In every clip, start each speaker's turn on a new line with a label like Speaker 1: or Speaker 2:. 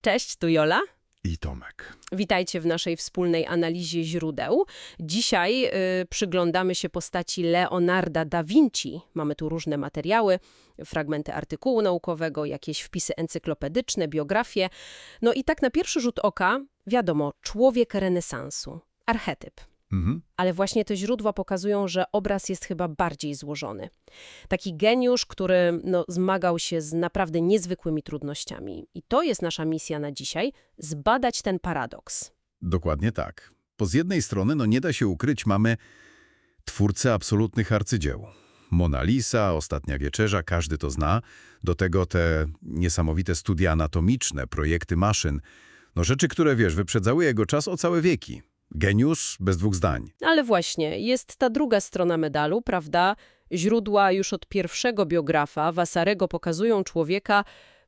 Speaker 1: Cześć, tu Jola.
Speaker 2: I Tomek.
Speaker 1: Witajcie w naszej wspólnej analizie źródeł. Dzisiaj y, przyglądamy się postaci Leonarda da Vinci. Mamy tu różne materiały, fragmenty artykułu naukowego, jakieś wpisy encyklopedyczne, biografie. No i tak na pierwszy rzut oka, wiadomo, człowiek renesansu, archetyp.
Speaker 2: Mhm.
Speaker 1: Ale właśnie te źródła pokazują, że obraz jest chyba bardziej złożony. Taki geniusz, który no, zmagał się z naprawdę niezwykłymi trudnościami. I to jest nasza misja na dzisiaj – zbadać ten paradoks.
Speaker 2: Dokładnie tak. Bo z jednej strony, no nie da się ukryć, mamy twórcę absolutnych arcydzieł. Mona Lisa, Ostatnia Wieczerza, każdy to zna. Do tego te niesamowite studia anatomiczne, projekty maszyn. No rzeczy, które, wiesz, wyprzedzały jego czas o całe wieki. Geniusz bez dwóch zdań.
Speaker 1: Ale właśnie, jest ta druga strona medalu, prawda? Źródła już od pierwszego biografa, Vasarego, pokazują człowieka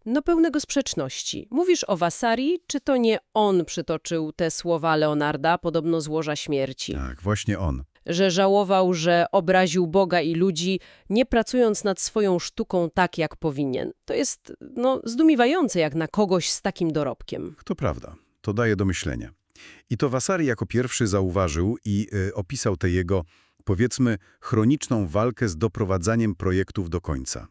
Speaker 1: no pełnego sprzeczności. Mówisz o Vasari, czy to nie on przytoczył te słowa Leonarda, podobno z łoża śmierci?
Speaker 2: Tak, właśnie on.
Speaker 1: Że żałował, że obraził Boga i ludzi, nie pracując nad swoją sztuką tak, jak powinien. To jest, no, zdumiewające jak na kogoś z takim dorobkiem.
Speaker 2: To prawda. To daje do myślenia. I to Vasari jako pierwszy zauważył i y, opisał tę jego, powiedzmy, chroniczną walkę z doprowadzaniem projektów do końca.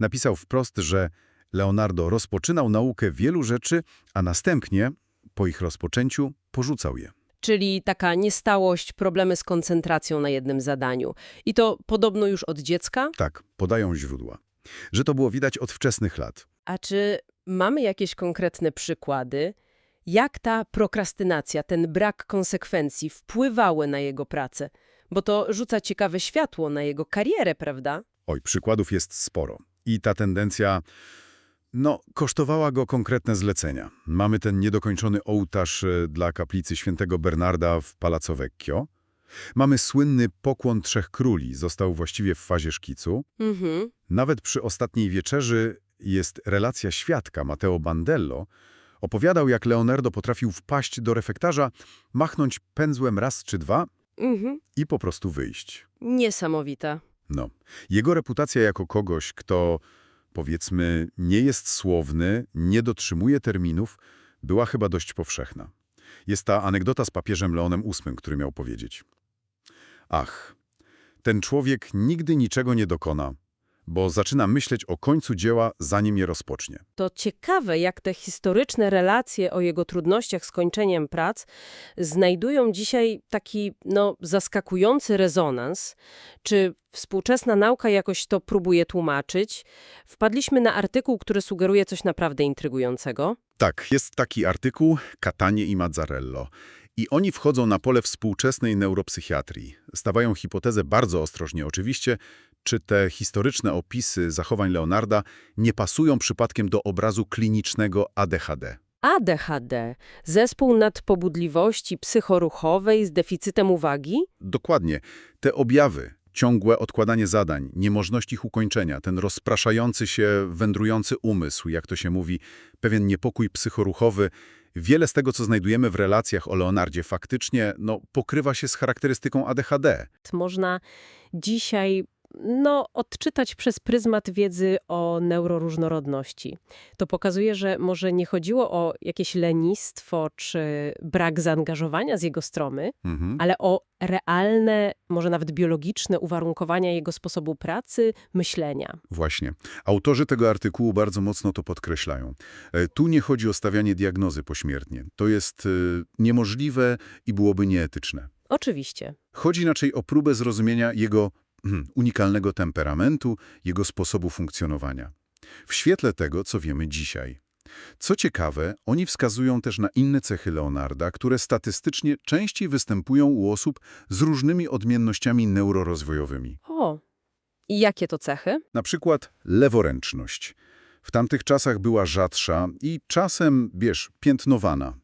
Speaker 2: Napisał wprost, że Leonardo rozpoczynał naukę wielu rzeczy, a następnie, po ich rozpoczęciu, porzucał je.
Speaker 1: Czyli taka niestałość, problemy z koncentracją na jednym zadaniu. I to podobno już od dziecka?
Speaker 2: Tak, podają źródła. Że to było widać od wczesnych lat.
Speaker 1: A czy mamy jakieś konkretne przykłady, jak ta prokrastynacja, ten brak konsekwencji wpływały na jego pracę? Bo to rzuca ciekawe światło na jego karierę, prawda?
Speaker 2: Oj, przykładów jest sporo. I ta tendencja, no, kosztowała go konkretne zlecenia. Mamy ten niedokończony ołtarz e, dla kaplicy świętego Bernarda w Palazzo Vecchio. Mamy słynny pokłon Trzech Króli, został właściwie w fazie szkicu.
Speaker 1: Mhm.
Speaker 2: Nawet przy ostatniej wieczerzy jest relacja świadka Matteo Bandello. Opowiadał, jak Leonardo potrafił wpaść do refektarza, machnąć pędzłem raz czy dwa
Speaker 1: Mhm.
Speaker 2: i po prostu wyjść.
Speaker 1: Niesamowite.
Speaker 2: No, jego reputacja jako kogoś, kto, powiedzmy, nie jest słowny, nie dotrzymuje terminów, była chyba dość powszechna. Jest ta anegdota z papieżem Leonem VIII, który miał powiedzieć. Ach, ten człowiek nigdy niczego nie dokona, bo zaczyna myśleć o końcu dzieła, zanim je rozpocznie.
Speaker 1: To ciekawe, jak te historyczne relacje o jego trudnościach z kończeniem prac znajdują dzisiaj taki no, zaskakujący rezonans. Czy współczesna nauka jakoś to próbuje tłumaczyć? Wpadliśmy na artykuł, który sugeruje coś naprawdę intrygującego.
Speaker 2: Tak, jest taki artykuł Catanie i Mazzarello. I oni wchodzą na pole współczesnej neuropsychiatrii. Stawiają hipotezę bardzo ostrożnie oczywiście, czy te historyczne opisy zachowań Leonarda nie pasują przypadkiem do obrazu klinicznego ADHD.
Speaker 1: ADHD, zespół nadpobudliwości psychoruchowej z deficytem uwagi?
Speaker 2: Dokładnie. Te objawy, ciągłe odkładanie zadań, niemożność ich ukończenia, ten rozpraszający się, wędrujący umysł, jak to się mówi, pewien niepokój psychoruchowy, wiele z tego, co znajdujemy w relacjach o Leonardzie faktycznie, no, pokrywa się z charakterystyką ADHD.
Speaker 1: Można dzisiaj no, odczytać przez pryzmat wiedzy o neuroróżnorodności. To pokazuje, że może nie chodziło o jakieś lenistwo czy brak zaangażowania z jego strony,
Speaker 2: Mhm.
Speaker 1: ale o realne, może nawet biologiczne uwarunkowania jego sposobu pracy, myślenia.
Speaker 2: Właśnie. Autorzy tego artykułu bardzo mocno to podkreślają. E, Tu nie chodzi o stawianie diagnozy pośmiertnie. To jest e, niemożliwe i byłoby nieetyczne.
Speaker 1: Oczywiście.
Speaker 2: Chodzi raczej o próbę zrozumienia jego unikalnego temperamentu, jego sposobu funkcjonowania. W świetle tego, co wiemy dzisiaj. Co ciekawe, oni wskazują też na inne cechy Leonarda, które statystycznie częściej występują u osób z różnymi odmiennościami neurorozwojowymi.
Speaker 1: O, i jakie to cechy?
Speaker 2: Na przykład leworęczność. W tamtych czasach była rzadsza i czasem, wiesz, piętnowana.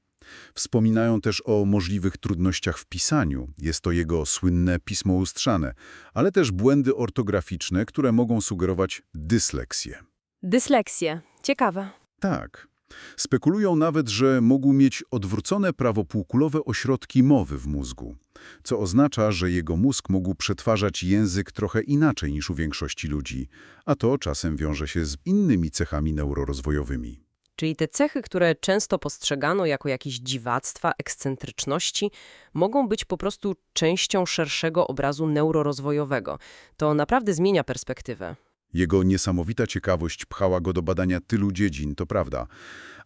Speaker 2: Wspominają też o możliwych trudnościach w pisaniu. Jest to jego słynne pismo lustrzane, ale też błędy ortograficzne, które mogą sugerować dysleksję.
Speaker 1: Dysleksję. Ciekawe.
Speaker 2: Tak. Spekulują nawet, że mógł mieć odwrócone prawopółkulowe ośrodki mowy w mózgu, co oznacza, że jego mózg mógł przetwarzać język trochę inaczej niż u większości ludzi, a to czasem wiąże się z innymi cechami neurorozwojowymi.
Speaker 1: Czyli te cechy, które często postrzegano jako jakieś dziwactwa, ekscentryczności, mogą być po prostu częścią szerszego obrazu neurorozwojowego. To naprawdę zmienia perspektywę.
Speaker 2: Jego niesamowita ciekawość pchała go do badania tylu dziedzin, to prawda,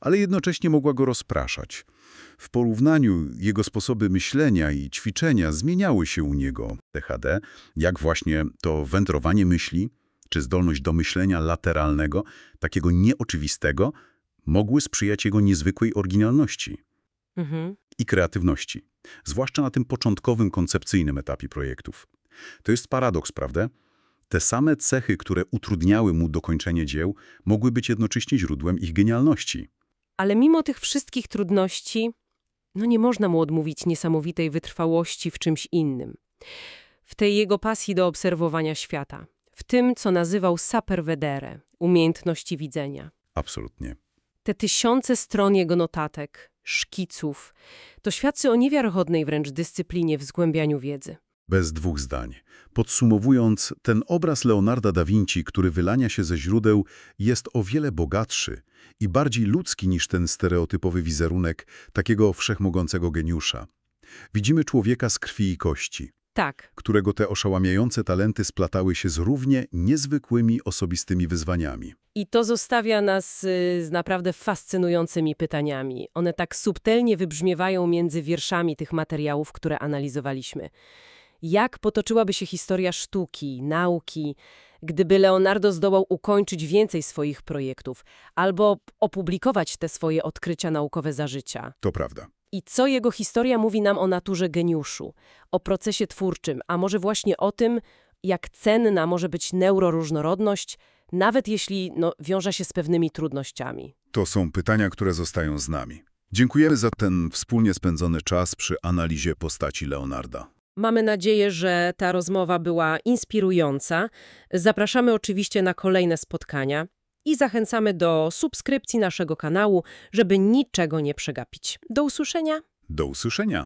Speaker 2: ale jednocześnie mogła go rozpraszać. W porównaniu jego sposoby myślenia i ćwiczenia zmieniały się u niego. THD, jak właśnie to wędrowanie myśli, czy zdolność do myślenia lateralnego, takiego nieoczywistego, mogły sprzyjać jego niezwykłej oryginalności
Speaker 1: Mhm.
Speaker 2: i kreatywności, zwłaszcza na tym początkowym koncepcyjnym etapie projektów. To jest paradoks, prawda? Te same cechy, które utrudniały mu dokończenie dzieł, mogły być jednocześnie źródłem ich genialności.
Speaker 1: Ale mimo tych wszystkich trudności, no nie można mu odmówić niesamowitej wytrwałości w czymś innym. W tej jego pasji do obserwowania świata. W tym, co nazywał saper vedere, umiejętności widzenia.
Speaker 2: Absolutnie.
Speaker 1: Te tysiące stron jego notatek, szkiców, to świadczy o niewiarygodnej wręcz dyscyplinie w zgłębianiu wiedzy.
Speaker 2: Bez dwóch zdań. Podsumowując, ten obraz Leonarda da Vinci, który wylania się ze źródeł, jest o wiele bogatszy i bardziej ludzki niż ten stereotypowy wizerunek takiego wszechmogącego geniusza. Widzimy człowieka z krwi i kości,
Speaker 1: Tak,
Speaker 2: którego te oszałamiające talenty splatały się z równie niezwykłymi osobistymi wyzwaniami.
Speaker 1: I to zostawia nas y, z naprawdę fascynującymi pytaniami. One tak subtelnie wybrzmiewają między wierszami tych materiałów, które analizowaliśmy. Jak potoczyłaby się historia sztuki, nauki, gdyby Leonardo zdołał ukończyć więcej swoich projektów albo opublikować te swoje odkrycia naukowe za życia?
Speaker 2: To prawda.
Speaker 1: I co jego historia mówi nam o naturze geniuszu, o procesie twórczym, a może właśnie o tym, jak cenna może być neuroróżnorodność, nawet jeśli no, wiąże się z pewnymi trudnościami.
Speaker 2: To są pytania, które zostają z nami. Dziękujemy za ten wspólnie spędzony czas przy analizie postaci Leonarda.
Speaker 1: Mamy nadzieję, że ta rozmowa była inspirująca. Zapraszamy oczywiście na kolejne spotkania i zachęcamy do subskrypcji naszego kanału, żeby niczego nie przegapić. Do usłyszenia!
Speaker 2: Do usłyszenia.